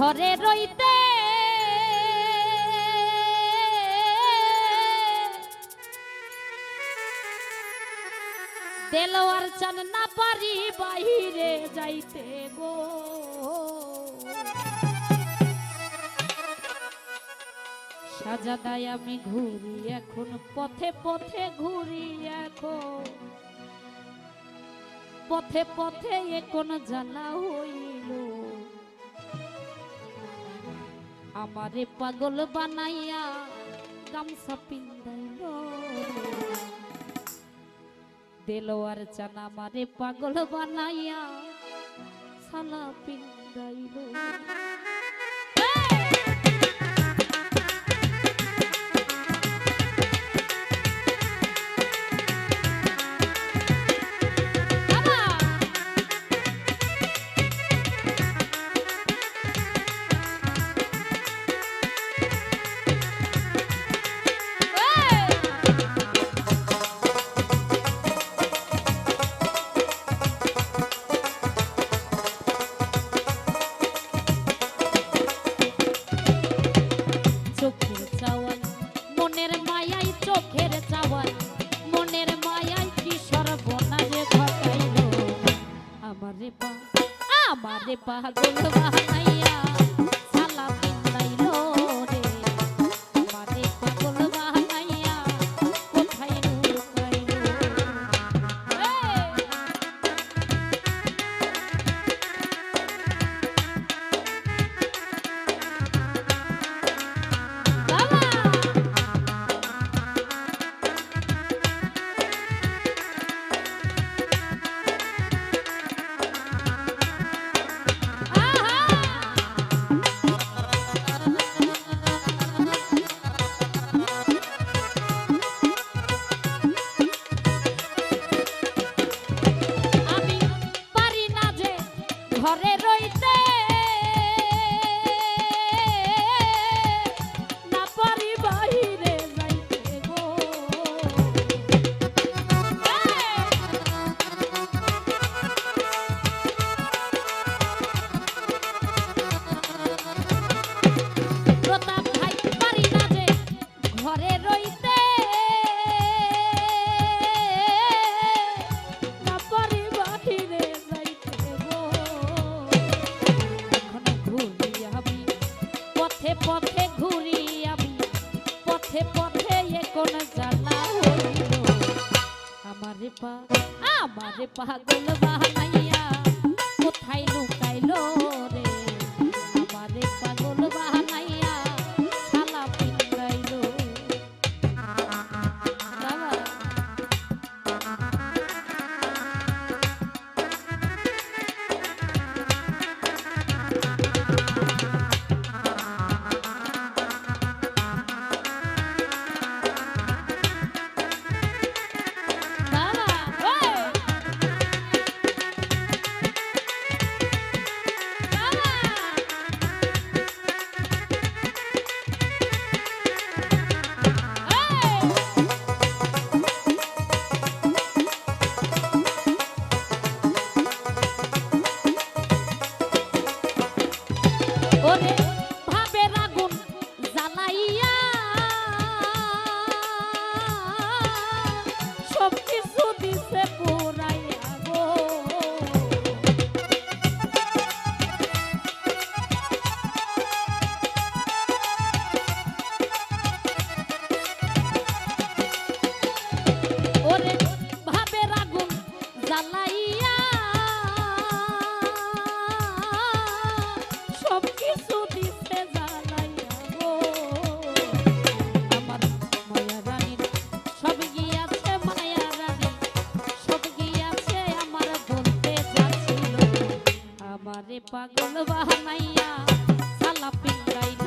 ঘরে রইতে। দেলোয়ার চান না পারি বাহিরে যাইতে গো। সাজাদাই আমি ঘুরি এখন, পথে পথে ঘুরি এখন। পথে পথে এখন জানা হইল আমারে পাগল বানাইয়া গামছা পিন্দাইল দেলোয়ার চান আমারে পাগল বানাইয়া সালা পিন্দাইল আমারে পাগল বানাইয়া এখন জানা হইল। আমারে পা আমারে পাগল বানাইয়া কোথায় লুকাইলো জ্বালাইয়া সব কিছু দিতে আমার আমার পাগল বানাইয়া সালা পিঙ্গাইল